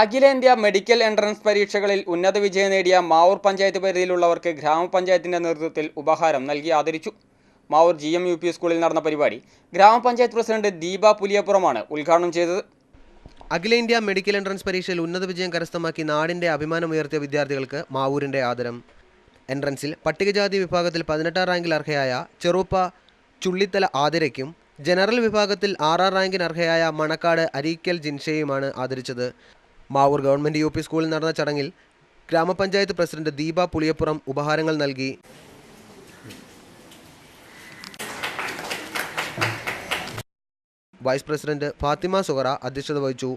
അഖിലേന്ത്യാ medical entrance പരീക്ഷകളിൽ ഉന്നത വിജയം നേടിയ മാവൂർ പഞ്ചായത്ത് പരിധിയിലുള്ളവർക്ക് ഗ്രാമപഞ്ചായത്തിന്റെ നേതൃത്വത്തിൽ ഉപഹാരം നൽകി ആദരിച്ചു. Mavoor G M U P സ്കൂളിൽ നടന്ന പരിപാടി ഗ്രാമപഞ്ചായത്ത് പ്രസിഡന്റ് ദീപ പുലിയപ്പുറമാണ് ഉദ്ഘാടനം ചെയ്തത്. അഖിലേന്ത്യാ മെഡിക്കൽ എൻട്രൻസ് പരീക്ഷയിൽ ഉന്നത വിജയം കരസ്ഥമാക്കി നാടിന്റെ അഭിമാനമുയർത്തിയ വിദ്യാർത്ഥികൾക്ക് മാവൂരിന്റെ ആദരം. എൻട്രൻസിൽ പട്ടികജാതി വിഭാഗത്തിൽ പതിനെട്ടാം റാങ്കിൽ അർഹയായ ചെറുപ്പ ചുള്ളിത്തല ആതിരയ്ക്കും ജനറൽ വിഭാഗത്തിൽ ആറാം റാങ്കിന് അർഹയായ മണക്കാട് അരീക്കൽ ജിൻഷയുമാണ് ആദരിച്ചത്. മാവൂർ ഗവൺമെന്റ് യു സ്കൂളിൽ നടന്ന ചടങ്ങിൽ ഗ്രാമപഞ്ചായത്ത് പ്രസിഡന്റ് ദീപ പുളിയപ്പുറം ഉപഹാരങ്ങൾ നൽകി. വൈസ് പ്രസിഡന്റ് ഫാത്തിമ സുഹറ അധ്യക്ഷത വഹിച്ചു.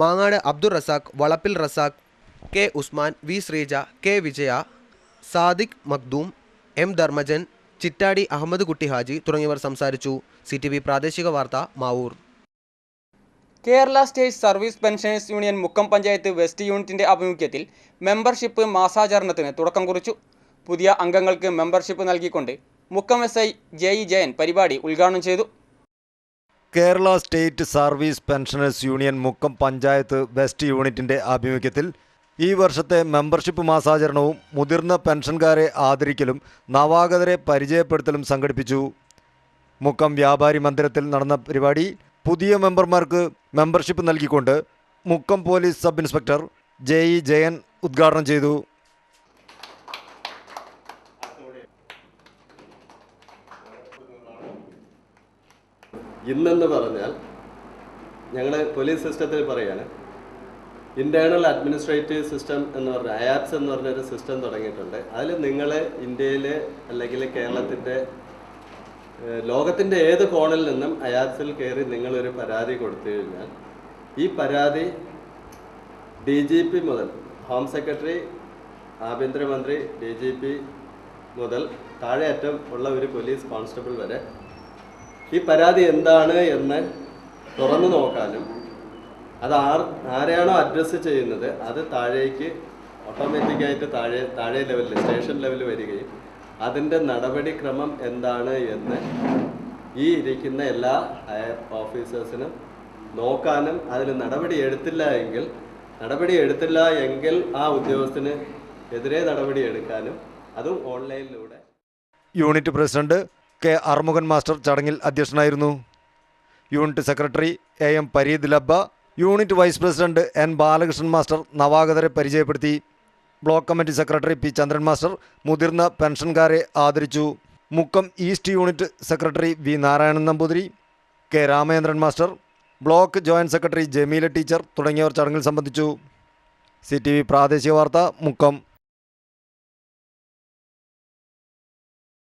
Mangad Abdul Razak Valappil Razak K Usman V Sreeja K Vijaya Sadiq Makhdoom M Dharmajan Chittadi Ahammed Kutty Haji തുടങ്ങിയവർ സംസാരിച്ചു. സി പ്രാദേശിക വാർത്ത Mavoor. Kerala state service pensioners union Mukkam panchayat west യൂണിറ്റിന്റെ ആഭിമുഖ്യത്തിൽ membership മാസാചരണത്തിന് തുടക്കം കുറിച്ചു. പുതിയ അംഗങ്ങൾക്ക് മെമ്പർഷിപ്പ് നൽകിക്കൊണ്ട് Mukkam S I J E Jayan പരിപാടി ഉദ്ഘാടനം ചെയ്തു. Kerala state service pensioners union Mukkam panchayat west യൂണിറ്റിന്റെ ആഭിമുഖ്യത്തിൽ ഈ വർഷത്തെ മെമ്പർഷിപ്പ് മാസാചരണവും മുതിർന്ന പെൻഷൻകാരെ ആദരിക്കലും നവാഗതരെ പരിചയപ്പെടുത്തലും സംഘടിപ്പിച്ചു. മുക്കം വ്യാപാരി മന്ദിരത്തിൽ നടന്ന പരിപാടി പുതിയ മെമ്പർമാർക്ക് മെമ്പർഷിപ്പ് നൽകിക്കൊണ്ട് Mukkam police sub inspector J E Jayan ഉദ്ഘാടനം ചെയ്തു. ഇന്നെന്ന് പറഞ്ഞാൽ ഞങ്ങൾ പോലീസ് സിസ്റ്റത്തിൽ പറയാണ് ഇന്റേണൽ അഡ്മിനിസ്ട്രേറ്റീവ് സിസ്റ്റം എന്ന് പറഞ്ഞ അയാപ്സ് എന്ന് പറഞ്ഞൊരു സിസ്റ്റം തുടങ്ങിയിട്ടുണ്ട്. അതിൽ നിങ്ങൾ ഇന്ത്യയിൽ അല്ലെങ്കിൽ കേരളത്തിന്റെ ലോകത്തിന്റെ ഏത് കോണിൽ നിന്നും അയാസിൽ കയറി നിങ്ങളൊരു പരാതി കൊടുത്തു കഴിഞ്ഞാൽ ഈ പരാതി ഡി ജി പി മുതൽ ഹോം സെക്രട്ടറി ആഭ്യന്തരമന്ത്രി ഡി ജി പി മുതൽ താഴെയറ്റം ഉള്ള ഒരു പോലീസ് കോൺസ്റ്റബിൾ വരെ ഈ പരാതി എന്താണ് എന്ന് തുറന്നു നോക്കാനും അത് ആർ ആരെയാണോ അഡ്രസ്സ് ചെയ്യുന്നത് അത് താഴേക്ക് ഓട്ടോമാറ്റിക്കായിട്ട് താഴെ താഴെ ലെവലിൽ സ്റ്റേഷൻ ലെവലിൽ വരികയും അതിന്റെ നടപടിക്രമം എന്താണ് എന്ന് ഈ ഇരിക്കുന്ന എല്ലാ ഹയർ ഓഫീസേഴ്സിനും നോക്കാനും അതിൽ നടപടി എടുത്തില്ല എങ്കിൽ നടപടി എടുത്തില്ല എങ്കിൽ ആ ഉദ്യോഗസ്ഥന് എതിരെ നടപടി എടുക്കാനും അതും ഓൺലൈനിലൂടെ. Unit president K Armukhan master ചടങ്ങിൽ അധ്യക്ഷനായിരുന്നു. Unit secretary A M Pareed Labba unit vice president N Balakrishnan master നവാഗതരെ പരിചയപ്പെടുത്തി. Block committee secretary P Chandran master മുതിർന്ന പെൻഷൻകാരെ ആദരിച്ചു. Mukkam east unit secretary V Narayanan Namboothiri K Ramachandran master block joint secretary Jameela teacher തുടങ്ങിയവർ ചടങ്ങിൽ സംബന്ധിച്ചു. C പ്രാദേശിക വാർത്ത മുക്കം.